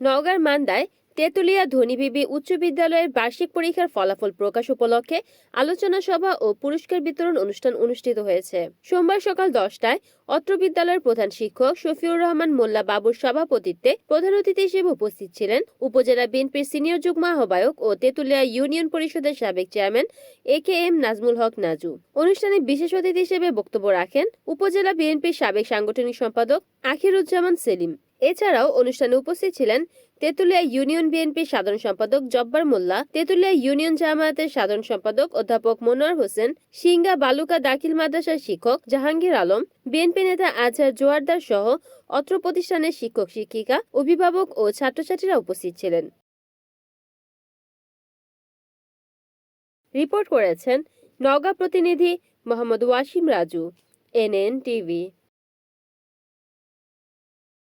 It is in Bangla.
নওগাঁর মান্দায় তেতুলিয়া ধনীবিবি উচ্চ বিদ্যালয়ের বার্ষিক পরীক্ষার ফলাফল প্রকাশ উপলক্ষে আলোচনা সভা ও পুরস্কার বিতরণ অনুষ্ঠান অনুষ্ঠিত হয়েছে। সোমবার সকাল দশটায় অত্র বিদ্যালয়ের প্রধান শিক্ষক শফিউর রহমান মোল্লা বাবুর সভাপতিত্বে প্রধান অতিথি হিসেবে উপস্থিত ছিলেন উপজেলা বিএনপির সিনিয়র যুগ্ম আহ্বায়ক ও তেতুলিয়া ইউনিয়ন পরিষদের সাবেক chairman A K M Nazmul Haque Naju. অনুষ্ঠানে বিশেষ অতিথি হিসেবে বক্তব্য রাখেন উপজেলা বিএনপির সাবেক সাংগঠনিক সম্পাদক আখিরুজ্জামান সেলিম। এছাড়াও অনুষ্ঠানে উপস্থিত ছিলেন তেতুলিয়া ইউনিয়ন বিএনপির সাধারণ সম্পাদক জব্বার মোল্লা, তেতুলিয়া ইউনিয়ন জামায়াতের সাধারণ সম্পাদক অধ্যাপক মনোয়ার হোসেন, সিঙ্গা বালুকা দাখিল মাদ্রাসার শিক্ষক জাহাঙ্গীর আলম, বিএনপি নেতা আজহার জোয়ারদার সহ অত্র প্রতিষ্ঠানের শিক্ষক, শিক্ষিকা, অভিভাবক ও ছাত্রছাত্রীরা উপস্থিত ছিলেন। রিপোর্ট করেছেন নওগাঁ প্রতিনিধি মোহাম্মদ ওয়াসিম রাজু, এনএন টিভি।